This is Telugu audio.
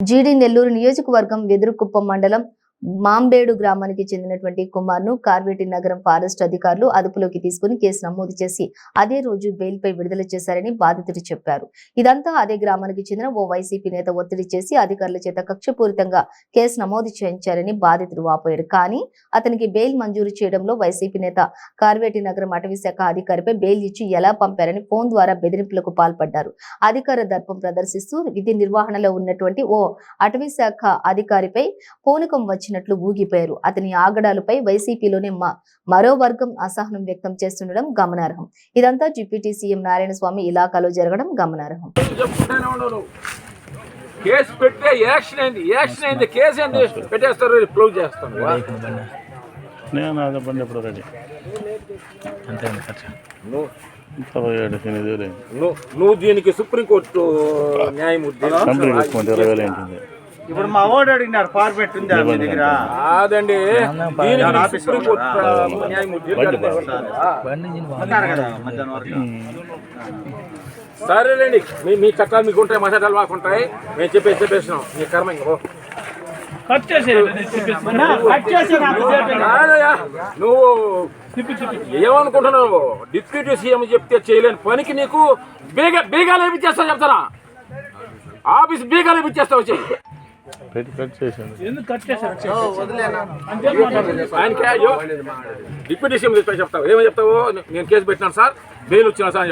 జీడి నెల్లూరు నియోజకవర్గం వెదురుకుప్పం మండలం మాంబేడు గ్రామానికి చెందినటువంటి కుమార్ను కార్వేటి నగరం ఫారెస్ట్ అధికారులు అదుపులోకి తీసుకుని కేసు నమోదు చేసి అదే రోజు బెయిల్పై విడుదల చేశారని బాధితుడు చెప్పారు. ఇదంతా అదే గ్రామానికి చెందిన ఓ వైసీపీ నేత ఒత్తిడి చేసి అధికారుల చేత కక్షపూరితంగా కేసు నమోదు చేయించారని బాధితుడు వాపోయాడు. కానీ అతనికి బెయిల్ మంజూరు చేయడంలో వైసీపీ నేత కార్వేటి నగరం అటవీ శాఖ అధికారిపై బెయిల్ ఇచ్చి ఎలా పంపారని ఫోన్ ద్వారా బెదిరింపులకు పాల్పడ్డారు. అధికార దర్పం ప్రదర్శిస్తూ విధి నిర్వహణలో ఉన్నటువంటి ఓ అటవీ శాఖ అధికారిపై పూనకం వచ్చినట్లు ఊగిపోయారు. అతని ఆగడాలపై వైసీపీలోనే మరో వర్గం అసహనం వ్యక్తం చేస్తుండడం గమనార్హం. ఇదంతా డిప్యూటీ సీఎం నారాయణ స్వామి ఇలాకాలో జరగడం గమనార్హం. కేసు పెట్టే యాక్షన్ అయింది. యాక్షన్ అయింది. కేసు ఏంది పెట్టేస్తారు క్లోజ్ చేస్తాను నేను ఎప్పుడు రెడీ? నువ్వు? ఇరవై ఏడు దీనికి సుప్రీంకోర్టు న్యాయమూర్తి. ఇరవై వేలు ఇప్పుడు మా ఓడి అడిగినారు ఫార్మేట్ ఉందా మీ దగ్గర? కాదండి. సరేలేండి. మీ మీ చట్టాలు మీకు ఉంటాయి మా చట్టాలు మాకు ఉంటాయి. మేము చెప్పేసి చెప్పేసినాం. మీ కర్మ ఇంకో. కాదయ్యా, నువ్వు ఏమనుకుంటున్నావు? డిప్యూటీ సీఎం చెప్తే చేయలేని పనికి నీకు బీగ బీగాలు ఏమిచ్చేస్తావు చెప్తారా ఆఫీస్ బీగాలు ఏమిచ్చేస్తావు చెయ్యి. పెట్టి కట్ అయ్యో డిప్యూటీ సీఎం చెప్తావు. ఏమని చెప్తావు? నేను కేసు పెట్టినాను సార్. బెయిల్ వచ్చినా సార్